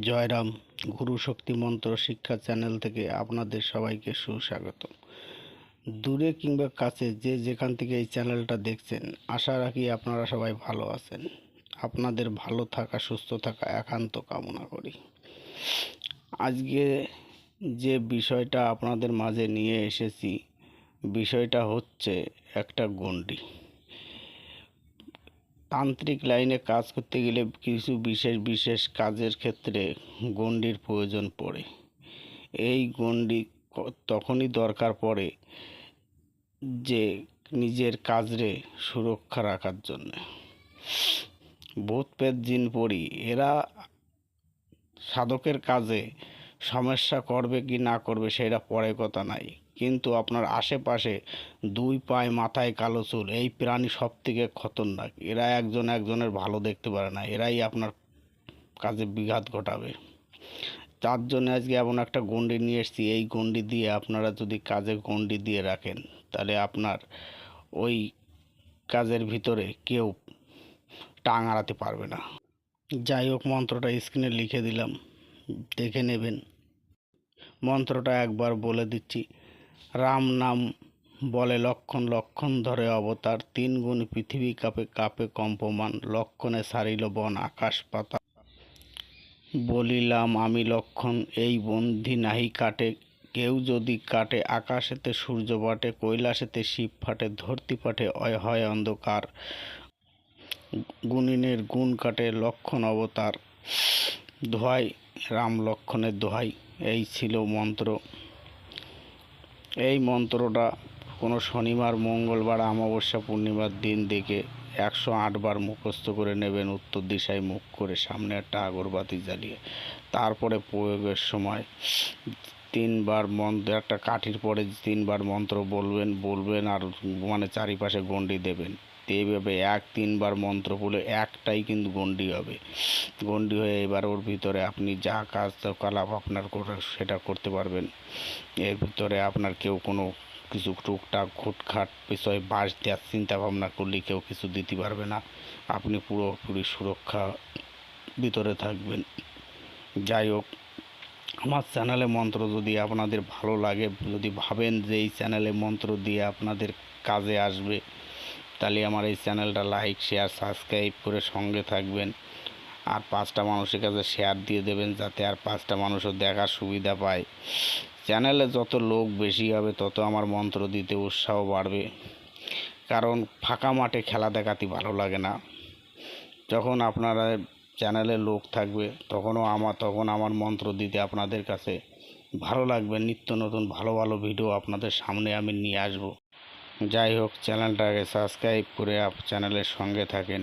জয়রাম, গুরু শক্তি মন্ত্র শিক্ষা চ্যানেল থেকে আপনাদের সবাইকে সুস্বাগত দূরে কিংবা কাছে যে যেখান থেকে এই চ্যানেলটা দেখছেন, আশা রাখি আপনারা সবাই ভালো আছেন। আপনাদের ভালো থাকা, সুস্থ থাকা, একান্ত কামনা করি। আজকে যে বিষয়টা আপনাদের মাঝে নিয়ে এসেছি, বিষয়টা হচ্ছে একটা গণ্ডি। তান্ত্রিক লাইনে কাজ করতে গেলে কিছু বিশেষ বিশেষ কাজের ক্ষেত্রে গণ্ডির প্রয়োজন পড়ে। এই গণ্ডি তখনই দরকার পড়ে যে নিজের কাজরে সুরক্ষা রাখার জন্যে। ভূত পেত জিন পড়ি, এরা সাধকের কাজে সমস্যা করবে কি না করবে সেটা পরে কথা নাই। কিন্তু আপনার আশেপাশে দুই পায়ে মাথায় কালো চুল, এই প্রাণী সব থেকে খতরনাক। এরা একজন একজনের ভালো দেখতে পারে না, এরাই আপনার কাজে বিঘাত ঘটাবে। তার জন্য আজকে এমন একটা গণ্ডি নিয়ে এসেছি, এই গণ্ডি দিয়ে আপনারা যদি কাজে গণ্ডি দিয়ে রাখেন, তাহলে আপনার ওই কাজের ভিতরে কেউ টাং আড়াতে পারবে না। যাই হোক, মন্ত্রটা স্ক্রিনে লিখে দিলাম, দেখে নেবেন। মন্ত্রটা একবার বলে দিচ্ছি। রাম নাম বলে লক্ষণ লক্ষণ ধরে অবতার। তিন গুণ পৃথিবী কাপে কাপে কম্পমান। লক্ষণে সারিল বন আকাশ পাতা। বলিলাম, আমি লক্ষণ, এই বন্ধি নাহি কাটে। কেউ যদি কাটে, আকাশেতে সূর্য বাটে, কৈলাসেতে শিব ফাটে, ধরতি পাটে হয় অন্ধকার। গুণিনের গুণ কাটে লক্ষণ অবতার। দোহাই রাম লক্ষণের দোহাই এই ছিল মন্ত্র। এই মন্ত্রটা কোনো শনিবার, মঙ্গলবার, অমাবস্যা, পূর্ণিমার দিন দেখে একশো আটবার মুখস্থ করে নেবেন উত্তর দিশায় মুখ করে সামনে একটা আগরবাতি জ্বালিয়ে। তারপরে প্রয়োগের সময় তিনবার মন্ত্র, একটা কাঠির পরে তিনবার মন্ত্র বলবেন বলবেন আর মানে চারিপাশে গণ্ডি দেবেন। এইভাবে এক, তিনবার মন্ত্র বলে একটাই কিন্তু গণ্ডি হবে। গণ্ডি হয়ে এবার ওর ভিতরে আপনি যা কাজ কালাপ আপনার করে সেটা করতে পারবেন। এর ভিতরে আপনার কেউ কোনো কিছু টুকটাক খুটখাট বিষয়ে বাস দেওয়ার চিন্তা ভাবনা করলে কেউ কিছু দিতে পারবে না। আপনি পুরোপুরি সুরক্ষা ভিতরে থাকবেন। যাই হোক, আমার চ্যানেলে মন্ত্র যদি আপনাদের ভালো লাগে, যদি ভাবেন যে এই চ্যানেলে মন্ত্র দিয়ে আপনাদের কাজে আসবে তাহলে আমার এই চ্যানেলটা লাইক, শেয়ার, সাবস্ক্রাইব করে সঙ্গে থাকবেন। আর পাঁচটা মানুষের কাছে শেয়ার দিয়ে দেবেন যাতে আর পাঁচটা মানুষও দেখার সুবিধা পায়। চ্যানেলে যত লোক বেশি হবে, তত আমার মন্ত্র দিতে উৎসাহ বাড়বে। কারণ ফাঁকা মাঠে খেলা দেখাতে ভালো লাগে না। যখন আপনারা চ্যানেলে লোক থাকবে, তখনও আমার তখন আমার মন্ত্র দিতে আপনাদের কাছে ভালো লাগবে। নিত্য নতুন ভালো ভালো ভিডিও আপনাদের সামনে আমি নিয়ে আসব। যাই হোক চ্যানেলটাকে সাবস্ক্রাইব করে আপ চ্যানেলের সঙ্গে থাকেন।